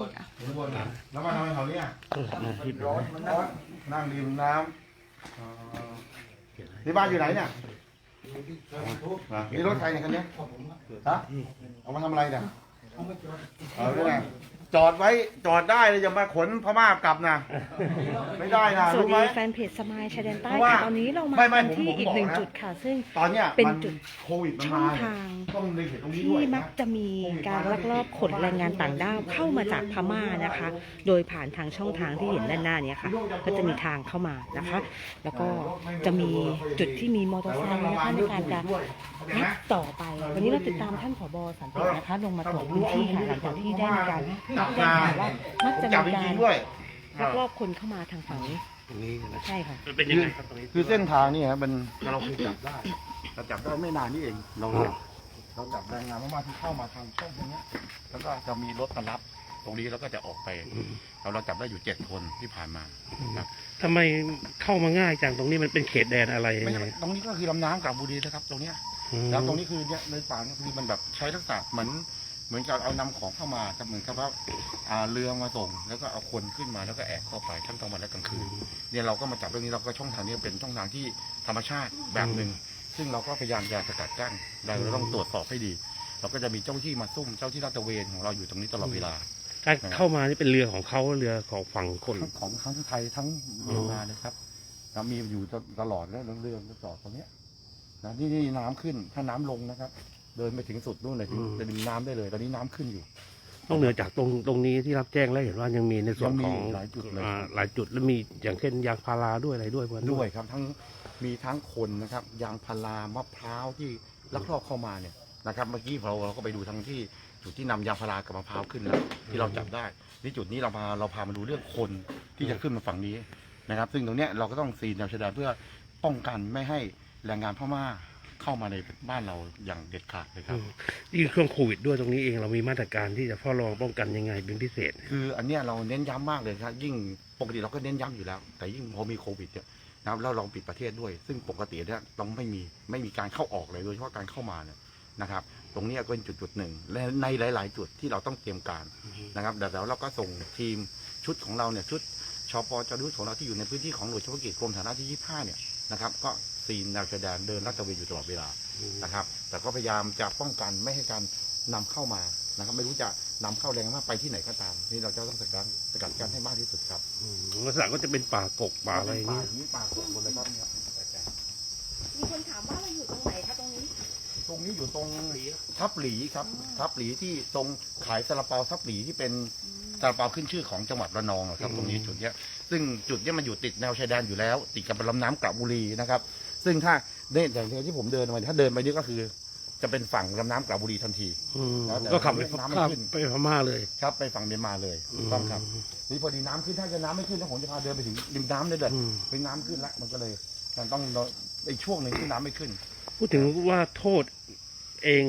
พูดอะอยู่ข้างบนนะแล้วมาทำไมเขาเนี่ยร้อนมันร้อนนั่งริมน้ำอ๋อนี่บ้านอยู่ไหนเนี่ยเหรอนี่รถใครเนี่ยคันเนี้ยฮะเอามาทำอะไรเนี่ยเอาด้วยนะ จอดไว้จอดได้เลยอย่ามาขนพม่ากลับนะ ไม่ได้นะสวัสรู้ไหม ดีแฟนเพจสมายชายแดนใต้เพราะว่าค่ะตอนนี้เรามาไม่ไม่กันที่ผมผมอีกหนึ่งบอกนะ จุดค่ะ ซึ่ง ตอนเนี้ยเป็นมันจุดโควิดมันช่องมาทาง ต้องในเขตตรงนี้ด้ที่วยมันะ กจะมีการลักลอบขนแรงงานต่างด้าวเข้ามาจากพม่านะคะ โดยผ่านทางช่องทางที่เห็นด้านหน้าเนี้ค่ะ ก็จะมีทางเข้ามานะคะ แล้วก็จะมีจุดที่มีมอเตอร์ไซค์นะคะในการจะ นัดต่อไปวันนี้เราติดตามท่านผบสันตินะคะลงมาตรวจพื้นที่ค่ะหลังจากที่ได้มีการรับแจ้งข่าวว่ามักจะจับมีจการริงๆด้วยลักลอบคนเข้ามาทางฝั่งนี้ ตรงนี้นะใช่ค่ะ มันเป็นยังไงครับตรงนี้คือเส้นทางนี่ฮะมันเราเคยจับได้เราจับได้ไม่นานนี่เองเราเราจับแรงงานมากๆที่เข้ามาทางช่องตรงเนี้ยแล้วก็จะมีรถมารับ ตรงนี้แล้วก็จะออกไปเราเราจับได้อยู่เจ็ดคนที่ผ่านมาครับทำไมเข้ามาง่ายจังตรงนี้มันเป็นเขตแดนอะไรยังไม่ไงใช่ตรงนี้ก็คือลำน้ำกับบุรีนะครับ ตรงเนี้ย อืมแล้วตรงนี้คือเนี่ยในป่าเนี่ยคือมันแบบใช้ทักษะเหมือน เหมือนกับเอานำของเข้ามาครับเหมือนกับว่าอ่าเรือมาส่ง แล้วก็เอาคนขึ้นมาแล้วก็แอบเข้าไปทั้งกลางวันและกลางคืนเนี่ยเราก็มาจับเรื่องนี้เราก็ช่องทางนี้เป็นช่องทางที่ธรรมชาติแบบหนึ่งซึ่งเราก็พยายามจะสกัดกั้นเราต้องตรวจสอบให้ดี เราก็จะมีเจ้าหน้าที่มาซุ่มเจ้าที่ลาดตระเวนของเราอยู่ตรงนี้ตลอดเวลาการเข้ามานี่เป็นเรือของเขาเรือของฝั่งคนทั้งของทั้งไทยทั้งเมียนมาเลยครับเรามีอยู่ตลอดแล้วเรือก็จอดตรงเนี้ยนะนี่นี่น้ำขึ้นถ้าน้ำลงนะครับ เดินไปถึงสุดนู่นเลยถึงจะดินน้ำได้เลย ตอนนี้น้ำขึ้นอยู่ นอกเหนือจากตรงตรงนี้ที่รับแจ้งแล้วเห็นว่ายังมีในส่วนยังมีของหลายจุดเลย อ่าหลายจุดแล้วมีอย่างเช่นยางพาราด้วยอะไรด้วยพวกนั้นด้วยครับทั้งมีทั้งคนนะครับ ยางพารามะพร้าวที่ลักลอบเข้ามาเนี่ยนะครับ เมื่อกี้เราเราก็ไปดูทั้งที่จุดที่นำยางพารากับมะพร้าวขึ้นแล้วที่เราจับได้นี่จุดนี้เราพาเราพามาดูเรื่องคนที่จะขึ้นมาฝั่งนี้นะครับ ซึ่งตรงเนี้ยเราก็ต้องซีนแนวชายแดนเพื่อป้องกันไม่ให้แรงงานพม่า เข้ามาในบ้านเราอย่างเด็ดขาดเลยคอืรับมยิ่งช่วงโควิดด้วยตรงนี้เองเรามีมาตรการที่จะเฝ้าระวังป้องกันยังไงเป็นพิเศษ คืออันเนี้ยเราเน้นย้ำมากเลยครับ ยิ่งปกติเราก็เน้นย้ำอยู่แล้ว แต่ยิ่งพอมีโควิดเนี่ยนะครับแล้วเราปิดประเทศด้วย ซึ่งปกติเนี่ยต้องไม่มีไม่มีการเข้าออกเลยโดยเฉพาะการเข้ามาเนี่ยนะครับ ตรงเนี้ยก็เป็นจุดจุดๆหนึ่งและในหลาย ๆ จุดที่เราต้องเตรียมการนะครับแต่แล้วเราก็ส่งทีมชุดของเราเนี่ยชุดชปจรุดของเราที่อยู่ในพื้นที่ของหน่วยเฉพาะกิจกรมฐานะที่ 25 เนี่ยนะครับ ก็ ซีนแนวชายแดนเดินลาดตระเวนอยู่ตลอดเวลานะครับ แต่ก็พยายามจะป้องกันไม่ให้การนำเข้ามานะครับ ไม่รู้จะนำเข้าแรงมากไปที่ไหนก็ตาม นี่เราจะต้องสกัดสกัดกั้นให้มากที่สุดครับอืมลักษณะก็จะเป็นป่ากกป่าอะไรอย่างป่าเงี้ยนี้ป่าสดหมดเลยครับเนี่ยมีคนถามว่าเราอยู่ตรงไหนคะตรงนี้ ตรงนี้อยู่ตรงทับหลีครับ ทับหลีที่ตรงขายซาลาเปาทับหลีที่เป็นซาลาเปาขึ้นชื่อของจังหวัดระนองอะครับตรงนี้จุดเนี้ยซึ่งจุดเนี้ยมันอยู่ติดแนวชายแดนอยู่แล้ว ติดกับลำน้ำกระบุรีนะครับ ซึ่งถ้าเนี่ยอย่างที่ผมเดินมาถ้าเดินไปนี่ก็คือ จะเป็นฝั่งลำน้ำกระบุรีทันที อืมแล้วแต่ก็ขับไปน้ำไม่ขับขึ้น ไปพม่าเลย ครับไปฝั่งเมียนมาเลยถูกต้องครับนี่พอดีน้ำขึ้นถ้าจะน้ำไม่ขึ้นแล้วผมจะพาเดินไปถึงริมน้ำได้เลยอืม เป็นน้ำขึ้นแล้วมันก็เลยมันต้องรออีกช่วงหนึ่งที่น้ำไม่ขึ้น พูดถึงว่าโทษ เอง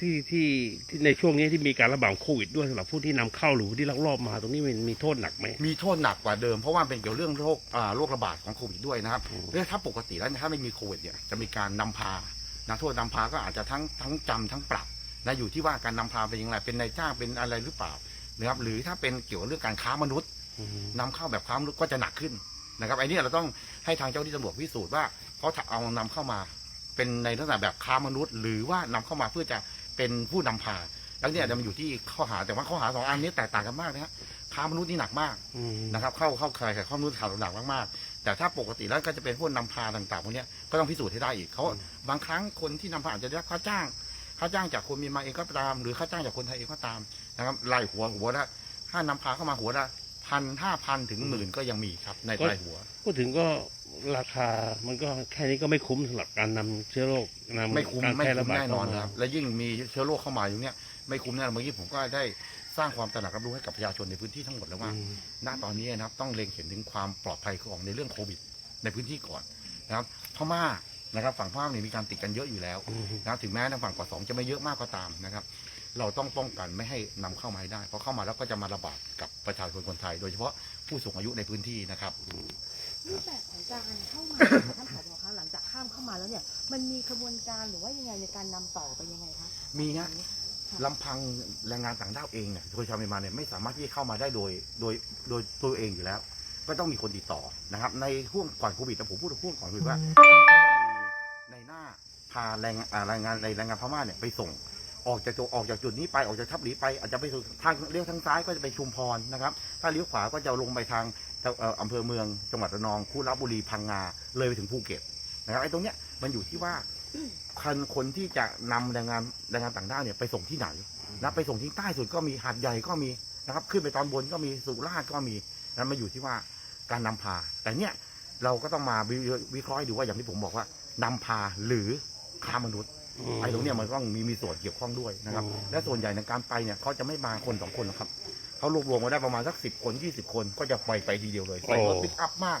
ที่ที่ที่ในช่วงนี้ที่มีการระบาดของโควิดด้วยสำหรับผู้ที่นำเข้าหรือผู้ที่ลักลอบมาตรงนี้มันมีโทษหนักไหม มีโทษหนักกว่าเดิมเพราะว่าเป็นเกี่ยวเรื่องโรคอ่าโรคระบาดของโควิดด้วยนะครับอืมเรื่องถ้าปกติแล้วถ้าไม่มีโควิดเนี่ยจะมีการนำพานะโทษนำพาก็อาจจะทั้งทั้งจำทั้งปรับนะอยู่ที่ว่าการนำพาเป็นยังไงเป็นนายจ้างเป็นอะไรหรือเปล่านะครับหรือถ้าเป็นเกี่ยวกับเรื่องการค้ามนุษย์อืมนำเข้าแบบค้ามนุษย์ก็จะหนักขึ้นนะครับไอ้เนี่ยเราต้องให้ทางเจ้าหน้าที่ตำรวจพิสูจน์ว่าเขาเอานำเข้ามา เป็นในลักษณะแบบค้ามนุษย์ หรือว่านำเข้ามาเพื่อจะเป็นผู้นำพาแล้วเนี่ยมันอยู่ที่ข้อหาแต่ว่าข้อหาสองอันนี้แตกต่างกันมากนะฮะค้ามนุษย์นี่หนักมากอืมนะครับ เข้าเข้าใครกับข้อมนุษย์ข่าวหนักมากๆแต่ถ้าปกติแล้วก็จะเป็นพวกนำพาต่างๆพวกเนี้ยก็ต้องพิสูจน์ให้ได้อีกเขาบางครั้งคนที่นำพาอาจจะได้รับค่าจ้างค่าจ้างจากคนเมียนมาเองก็ตาม หรือค่าจ้างจากคนไทยเองก็ตามนะครับไล่หัวหัวละถ้านำพาเข้ามาหัวละ พันห้าพันถึงหมื่นก็ยังมีครับในรายหัว พูดถึงก็ราคามันก็แค่นี้ก็ไม่คุ้มสำหรับการนำเชื้อโรคนำไม่คุ้มการไม่แพร่ระคุ้มบาดแน่นอนเข้ามานะครับ และยิ่งมีเชื้อโรคเข้ามาอยู่เนี่ยไม่คุ้มแน่นอนเมื่อกี้ผมก็ได้สร้างความตระหนักรับรู้ให้กับประชาชนในพื้นที่ทั้งหมดแล้วว่าอืมณตอนนี้นะครับต้องเล็งเห็นถึงความปลอดภัยของในเรื่องโควิด ในพื้นที่ก่อนนะครับพม่านะครับฝั่งพม่าเนี่ยมีการติดกันเยอะอยู่แล้วอืมนะครับถึงแม้ทางฝั่งกว่าสองจะไม่เยอะมากก็ตามนะครับ เราต้องป้องกันไม่ให้นำเข้ามาให้ได้ เพราะเข้ามาแล้วก็จะมาระบาดกับประชาชนคนไทย โดยเฉพาะผู้สูงอายุในพื้นที่นะครับ รูปแบบของการเข้ามาท่านผบคะหลังจากข้ามเข้ามาแล้วเนี่ย มันมีกระบวนการหรือว่ายังไงในการนำต่อไปยังไงคะมีฮะลำพังแรงงานต่างด้าวเองเนี่ยโดยชาวเมียนมาเนี่ยไม่สามารถที่จะเข้ามาได้โดยโดยโดยตัวเองอยู่แล้ว ก็ต้องมีคนติดต่อนะครับ ในช่วงก่อนโควิดนะผมพูดช่วงก่อนโควิดว่าก็จะมีในหน้าพาแรงอ่าแรงงานในแรงงานพม่าเนี่ยไปส่ง ออกจากตัวออกจากจุดนี้ไปออกจากทับหลีไป อาจจะไปสู่ทางเลี้ยวทางซ้ายก็จะไปชุมพรนะครับ ถ้าเลี้ยวขวาก็จะลงไปทางอำเภอเมืองจังหวัดระนองคุระบุรีพังงาเลยไปถึงภูเก็ตนะครับไอ้ตรงเนี้ยมันอยู่ที่ว่าคนคนที่จะนำแรงงานแรงงานต่างด้าวเนี่ยไปส่งที่ไหนนะไปส่งที่ใต้สุดก็มีหาดใหญ่ก็มีนะครับ ขึ้นไปตอนบนก็มีสุราษฎร์ก็มีนะมาอยู่ที่ว่าการนำพา แต่เนี้ยเราก็ต้องมาวิเคราะห์ดูว่าอย่างที่ผมบอกว่านำพาหรือค้ามนุษย์ ไอ้ตรงเนี้ยมันต้องมีมีส่วนเกี่ยวข้องด้วยนะครับอืมและส่วนใหญ่ในการไปเนี่ยเขาจะไม่มาคนสองคนหรอกครับเขารวบรวมมาได้ประมาณสักสิบคนยี่สิบคนก็จะไปไปทีเดียวเลยใส่รถปิกอัพมาก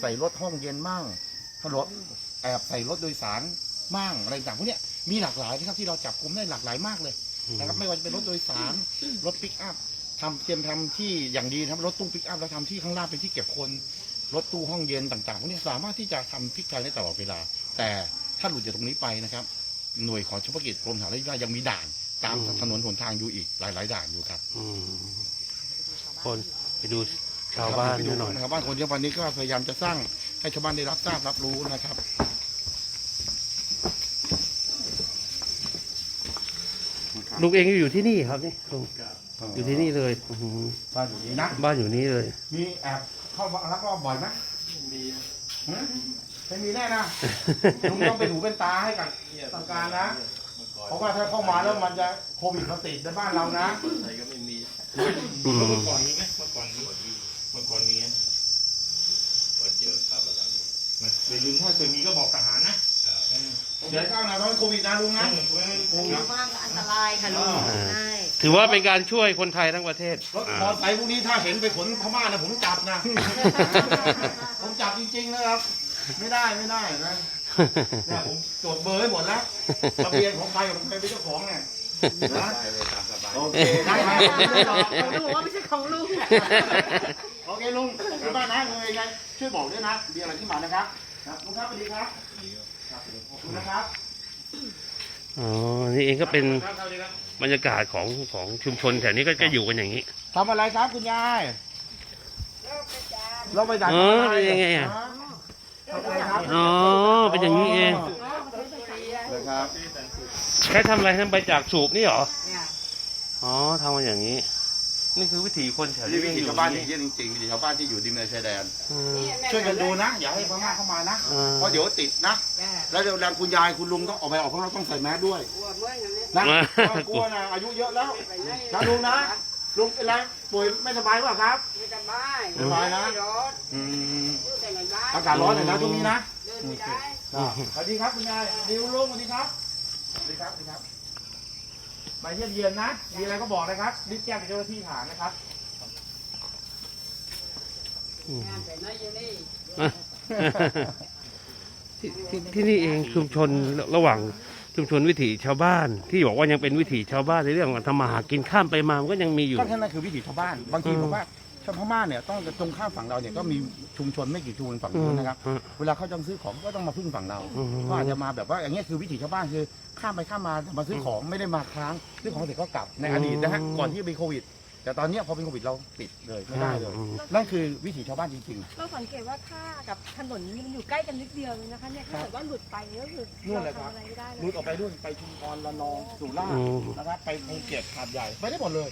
ใส่รถห้องเย็นมั่งรถแอบใส่รถโดยสารมั่งอะไรต่างพวกเนี้ยมีหลากหลายนะครับที่เราจับกลุ่มได้หลากหลายมากเลยนะครับไม่ว่าจะเป็นรถโดยสารรถปิกอัพทำเตรียมทำที่อย่างดีนะครับรถตู้ปิกอัพแล้วทำที่ข้างล่างเป็นที่เก็บคนรถตู้ห้องเย็นต่างๆพวกเนี้ยสามารถที่จะทำพลิกแพลงได้ตลอดเวลา แต่ถ้าหลุดจากตรงนี้ไปนะครับ หน่วยของเฉพาะกิจกรมฐานราชการยังมีด่าน ตามอืมถนนหนทางอยู่อีกหลาย ๆ ด่านอยู่ครับอืมคนไปดูชาวบ้านไปนิดหน่อยชาวบ้านคนที่วันนี้ก็พยายามจะสร้างให้ชาวบ้านได้รับทราบรับรู้นะครับลุงเองอยู่ที่นี่ครับนี่ลุงอยู่ที่นี่เลยอืมบ้านอยู่นี้นะบ้านอยู่นี่เลย มีแอบเข้ามาลักลอบบ่อยไหมมี ไม่มีแน่นะลุงต้องเป็นหูเป็นตาให้กับทางการนะ เพราะว่าถ้าเข้ามาแล้วมันจะโควิดมาติดในบ้านเรานะไทยก็ไม่มีอืมเมื่อก่อนมีไหมเมื่อก่อนมีเมื่อก่อนมีไหมก่อนเยอะครับอาจารย์นะอย่าลืมถ้าเคยมีก็บอกทหารนะเออเดี๋ยวก้าวหน้าต้องโควิดนะลุงนะโควิดมากอันตรายค่ะลุงใช่ถือว่าเป็นการช่วยคนไทยทั้งประเทศรถมอเตอร์ไซค์พวกนี้ถ้าเห็นไปขนพม่านะผมจับนะ ผมจับจริงๆนะครับ ไม่ได้ไม่ได้นะเนี่ยผมจดเบอร์ให้หมดแล้วทะเบียนของใครของใครเป็นเจ้าของเนี่ยนะโอเคได้ไหมไม่หรอกลุงว่าไม่ใช่ของลุงโอเคลุงขอบคุณมากนะเลยไงช่วยบอกด้วยนะมีอะไรที่มานะครับครับลุงครับสวัสดีครับครับขอบคุณนะครับอ๋อนี่เองก็เป็นครับสวัสดีครับบรรยากาศของของชุมชนแถวนี้ก็จะอยู่กันอย่างนี้ทำอะไรครับคุณยายเราไปจัดเออเป็นยังไงอะทำ อะไรครับอ๋อ เป็นอย่างนี้เองเลยครับแค่ทำอะไรทำไปจากสูบนี่เหรอ อ๋อทำมาอย่างนี้ นี่คือวิถีคนแถวนี่นี้วิถีอยู่ชาวบ้านอย่างนี้จริงๆวิถีชาวบ้านที่อยู่ริมในชายแดน อืมช่วยกันดูนะ อย่าให้พม่าเข้ามานะ อ่า เพราะเดี๋ยวติดนะ แล้วเดี๋ยวแรงคุณยายคุณลุงต้องออกไปออกข้างนอกต้องใส่แมสด้วยนะกลัวนะอายุเยอะแล้วนะลุงนะลุงเป็นไรป่วยไม่สบายเปล่าครับ ไม่สบายไม่สบายนะไม่ร้อน อืมอยู่แต่ในบ้านอากาศร้อนหน่อยนะช่วงนี้นะเดินไม่ได้สวัสดีครับคุณยายดิวลุงสวัสดีครับสวัสดีครับสวัสดีครับมาเยี่ยมเยือนนะ มีอะไรก็บอกนะครับรีบแจ้งเจ้าหน้าที่ฐานนะครับงานแต่น้อยอยู่นี่ที่ที่ที่นี่เองชุมชนระหว่างชุมชนวิถีชาวบ้าน ที่บอกว่ายังเป็นวิถีชาวบ้านในเรื่องของทำมาหากินข้ามไปมามันก็ยังมีอยู่ ก็แค่นั้นคือวิถีชาวบ้าน บางทีอืมผมว่า ชาวพม่าเนี่ยต้องตรงข้ามฝั่งเราเนี่ยก็มีชุมชนไม่กี่ชุมชนฝั่งนู้นนะครับอืมเวลาเขาจะซื้อของก็ต้องมาพึ่งฝั่งเราอืมก็อาจจะมาแบบว่าอย่างเงี้ยคือวิถีชาวบ้านคือข้ามไปข้ามมามาซื้อของไม่ได้มาค้างซื้อของเสร็จก็กลับในอดีตนะฮะอืมก่อนที่จะมีโควิด แต่ตอนเนี้ยพอเป็นโควิดเราปิดเลยไม่ได้เลยอืมนั่นคือวิถีชาวบ้านจริง เราสังเกตว่าท่ากับถนนนี่มันอยู่ใกล้กันนิดเดียวเลยนะคะเนี่ยถ้าเกิดว่าหลุดไปก็คือนู่นเลยครับ ทำอะไรไม่ได้ๆเลรูยดออกไปด้วยไปชุมพรระนองสุราษฎอืร์มนะครับไปภูเก็ตหาดใหญ่ไปได้หมดเลย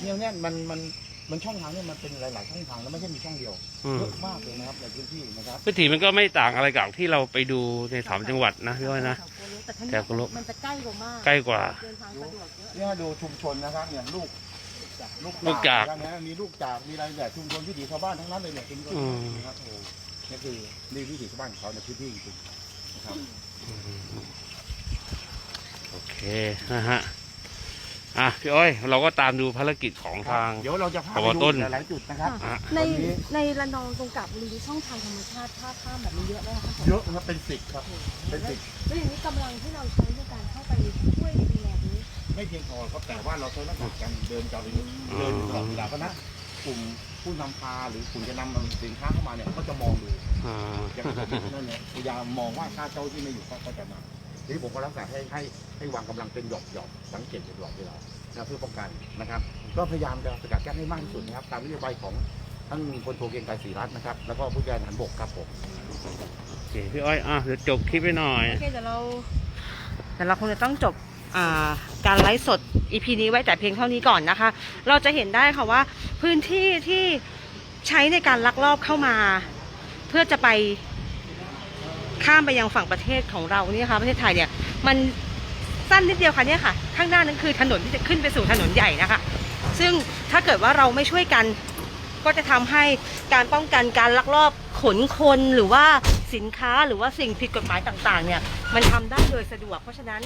เนี่ยเนี่ยมันมัน มันช่องทางเนี่ยมันเป็นหลายๆช่องทางแล้วไม่ใช่มีช่องเดียวอืม เยอะมากเลยนะครับในพื้นที่นะครับ วิถีมันก็ไม่ต่างอะไรกับที่เราไปดูในสามจังหวัดนะพี่อ้อยนะ แต่ท่านแถวกะโลมันจะใกล้กว่ามากใกล้กว่า เดินทางสะดวกเยอะ เนี่ยดูชุมชนนะครับเนี่ยลูกลูกจากนะครับเนี่ยมีลูกจากมีอะไรแบบชุมชนวิถีชาวบ้านทั้งนั้นเลยเนี่ยชุมชนอืม นะครับโอ้นี่คือนี่วิถีชาวบ้านของเขาในพื้นที่จริงๆนะครับ โอเคนะฮะ อะพี่อ้อยเราก็ตามดูภารกิจของทาง เดี๋ยวเราจะพาขไปอดูต้นหลายๆจุดนะครับ อะ ในตอนนี้ในระนองตรงกับบุรีช่องทางธรรมชาติท่าข้ามแบบนี้เยอะไหมคะเยอะนะครับเป็นสิบครับ เป็นสิบแล้วอย่างนี้กำลังที่เราใช้ในการเข้าไปช่วยดูแลนี้ไม่เพียงพอครับแต่ว่าเราใช้หน้ากากกันเดินจอดเดินตลอดเวลาเพราะฉะนั้นกลุ่มผู้นำพาหรือกลุ่มจะนำสินค้าเข้ามาเนี่ยก็จะมองดูอ่าอย่างผมนั่นเนี่ยพยายามมองว่าถ้าเจ้าที่ไม่อยู่เขาก็จะมาที นี้ผมก็รักษาให้ให้ให้วางกำลังเป็นหยอกหยอกๆสังเกตอยู่ตลอดเวลานะเพื่อป้องกันนะครับ ก็พยายามจะสกัดกั้นให้มากที่สุดนะครับตามนโยบายของทั้งพลโทเกรียงไกรศรีรัตน์นะครับ แล้วก็ผู้การทหารบกครับผมโอเคพี่อ้อยอะเดี๋ยวจบคลิปไปหน่อยโอเคเดี๋ยวเราเดี๋ยวเราคงจะต้องจบอ่าการไลฟ์สด EP นี้ไว้แต่เพียงเท่านี้ก่อนนะคะ เราจะเห็นได้ค่ะว่าพื้นที่ที่ใช้ในการลักลอบเข้ามา เพื่อจะไป ข้ามไปยังฝั่งประเทศของเราเนี่ยค่ะประเทศไทยเนี่ยมันสั้นนิดเดียวค่ะเนี่ยค่ะ ข้างหน้านั้นคือถนนที่จะขึ้นไปสู่ถนนใหญ่นะคะ ซึ่งถ้าเกิดว่าเราไม่ช่วยกันก็จะทำให้การป้องกันการลักลอบขนคนหรือว่าสินค้าหรือว่าสิ่งผิดกฎหมายต่างๆ เนี่ย มันทำได้โดยสะดวก เพราะฉะนั้น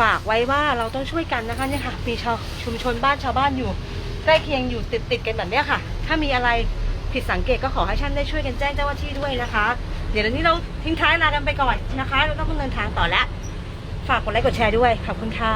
ฝากไว้ว่าเราต้องช่วยกันนะคะเนี่ยค่ะมีชาวชุมชนบ้านชาวบ้านอยู่ใกล้เคียงอยู่ติดติดกันแบบเนี้ยค่ะ ถ้ามีอะไรผิดสังเกตก็ขอให้ท่านได้ช่วยกันแจ้งเจ้าหน้าที่ด้วยนะคะ เดี๋ยววันนี้เราทิ้งท้ายลากันไปก่อนนะคะ เราต้องดำเนินทางต่อแล้ว ฝากกดไลค์กดแชร์ด้วย ขอบคุณค่ะ